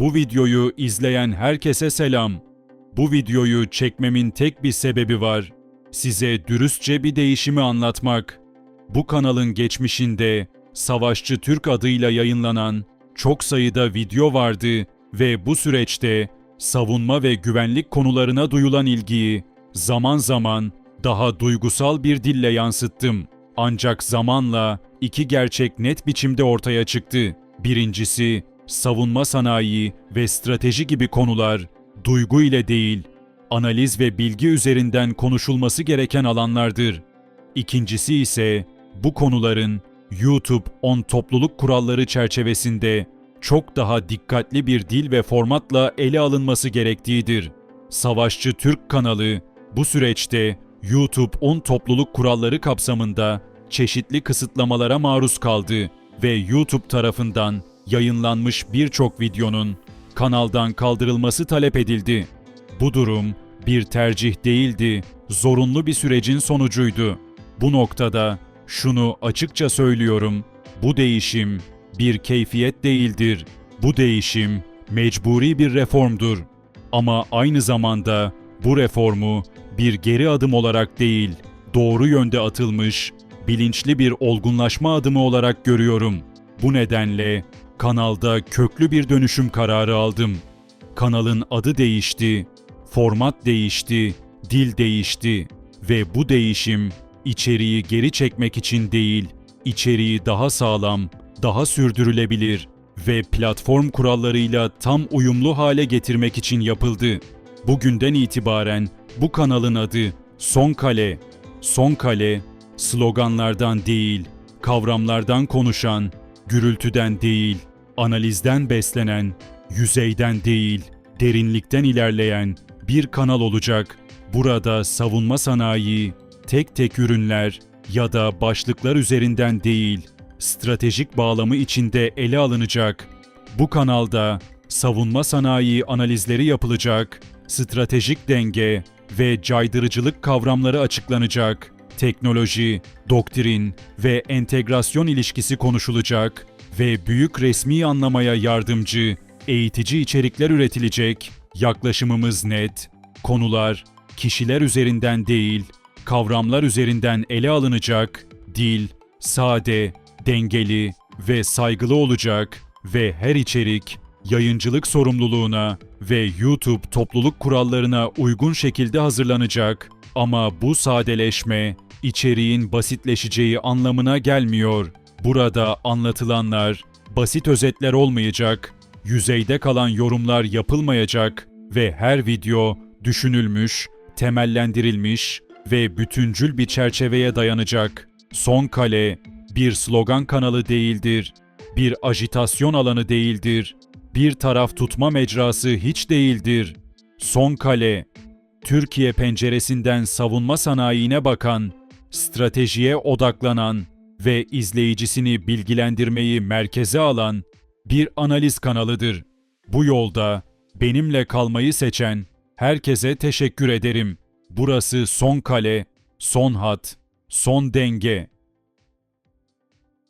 Bu videoyu izleyen herkese selam. Bu videoyu çekmemin tek bir sebebi var. Size dürüstçe bir değişimi anlatmak. Bu kanalın geçmişinde Savaşçı Türk adıyla yayınlanan çok sayıda video vardı ve bu süreçte savunma ve güvenlik konularına duyulan ilgiyi zaman zaman daha duygusal bir dille yansıttım. Ancak zamanla iki gerçek net biçimde ortaya çıktı. Birincisi, savunma sanayi ve strateji gibi konular duygu ile değil, analiz ve bilgi üzerinden konuşulması gereken alanlardır. İkincisi ise bu konuların YouTube on topluluk kuralları çerçevesinde çok daha dikkatli bir dil ve formatla ele alınması gerektiğidir. Savaşçı Türk kanalı bu süreçte YouTube 10 topluluk kuralları kapsamında çeşitli kısıtlamalara maruz kaldı ve YouTube tarafından yayınlanmış birçok videonun kanaldan kaldırılması talep edildi. Bu durum bir tercih değildi, zorunlu bir sürecin sonucuydu. Bu noktada şunu açıkça söylüyorum. Bu değişim bir keyfiyet değildir. Bu değişim mecburi bir reformdur. Ama aynı zamanda bu reformu bir geri adım olarak değil, doğru yönde atılmış, bilinçli bir olgunlaşma adımı olarak görüyorum. Bu nedenle kanalda köklü bir dönüşüm kararı aldım. Kanalın adı değişti, format değişti, dil değişti ve bu değişim içeriği geri çekmek için değil, içeriği daha sağlam, daha sürdürülebilir ve platform kurallarıyla tam uyumlu hale getirmek için yapıldı. Bugünden itibaren bu kanalın adı Son Kale. Son Kale, sloganlardan değil, kavramlardan konuşan, gürültüden değil, analizden beslenen, yüzeyden değil, derinlikten ilerleyen bir kanal olacak. Burada savunma sanayi, tek tek ürünler ya da başlıklar üzerinden değil, stratejik bağlamı içinde ele alınacak. Bu kanalda savunma sanayi analizleri yapılacak, stratejik denge ve caydırıcılık kavramları açıklanacak. Teknoloji, doktrin ve entegrasyon ilişkisi konuşulacak ve büyük resmi anlamaya yardımcı, eğitici içerikler üretilecek. Yaklaşımımız net. Konular kişiler üzerinden değil, kavramlar üzerinden ele alınacak. Dil sade, dengeli ve saygılı olacak ve her içerik yayıncılık sorumluluğuna ve YouTube topluluk kurallarına uygun şekilde hazırlanacak. Ama bu sadeleşme içeriğin basitleşeceği anlamına gelmiyor. Burada anlatılanlar basit özetler olmayacak, yüzeyde kalan yorumlar yapılmayacak ve her video düşünülmüş, temellendirilmiş ve bütüncül bir çerçeveye dayanacak. Son kale bir slogan kanalı değildir. Bir ajitasyon alanı değildir. Bir taraf tutma mecrası hiç değildir. Son kale Türkiye penceresinden savunma sanayine bakan, stratejiye odaklanan ve izleyicisini bilgilendirmeyi merkeze alan bir analiz kanalıdır. Bu yolda benimle kalmayı seçen herkese teşekkür ederim. Burası son kale, son hat, son denge.